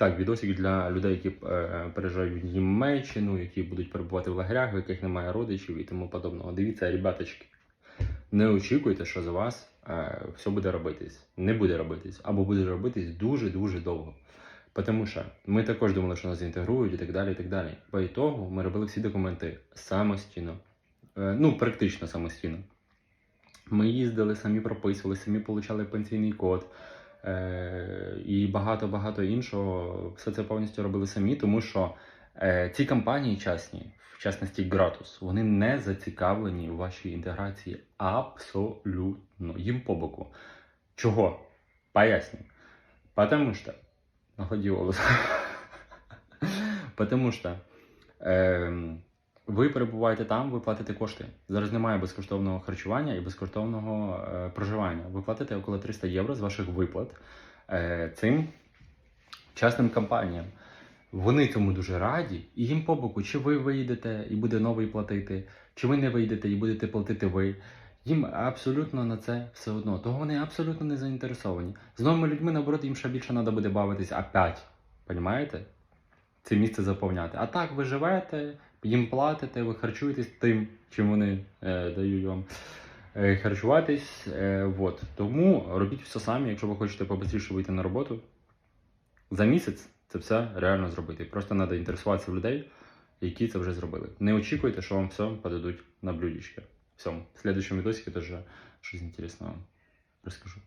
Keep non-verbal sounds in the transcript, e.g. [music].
Так, відосик для людей, які е, переїжджають в Німеччину, які будуть перебувати в лагерях, в яких немає родичів і тому подобного. Дивіться, ребяточки, не очікуйте, що за вас е, все буде робитись. Не буде робитись, або буде робитись дуже-дуже довго. Тому що ми також думали, що нас інтегрують і так далі. і так далі. По ітогу ми робили всі документи самостійно. Е, ну, практично самостійно. Ми їздили, самі прописували, самі получали пенсійний код і багато-багато іншого. Все це повністю робили самі, тому що е, ці компанії частні, в частності Гратус, вони не зацікавлені у вашій інтеграції абсолютно. Їм по боку. Чого? Поясню. Потому голос. [laughs] Потому что ем, ви перебуваєте там, ви платите кошти. Зараз немає безкоштовного харчування і безкоштовного е, проживання. Ви платите около 300 євро з ваших виплат е, цим частним компаніям. Вони цьому дуже раді, і їм по боку, чи ви вийдете і буде новий платити, чи ви не вийдете і будете платити ви. Їм абсолютно на це все одно. Того вони абсолютно не заінтересовані. З новими людьми, наоборот, їм ще більше треба буде бавитись опять. Понімаєте? Це місце заповняти. А так ви живете, їм платите, ви харчуєтесь тим, чим вони е, дають вам е, харчуватись. Е, вот. Тому робіть все самі, якщо ви хочете побыстріше вийти на роботу. За місяць це все реально зробити. Просто треба інтересуватися в людей, які це вже зробили. Не очікуйте, що вам все подадуть на блюдечки. Все, в следующем видосике тоже что-то интересное вам расскажу.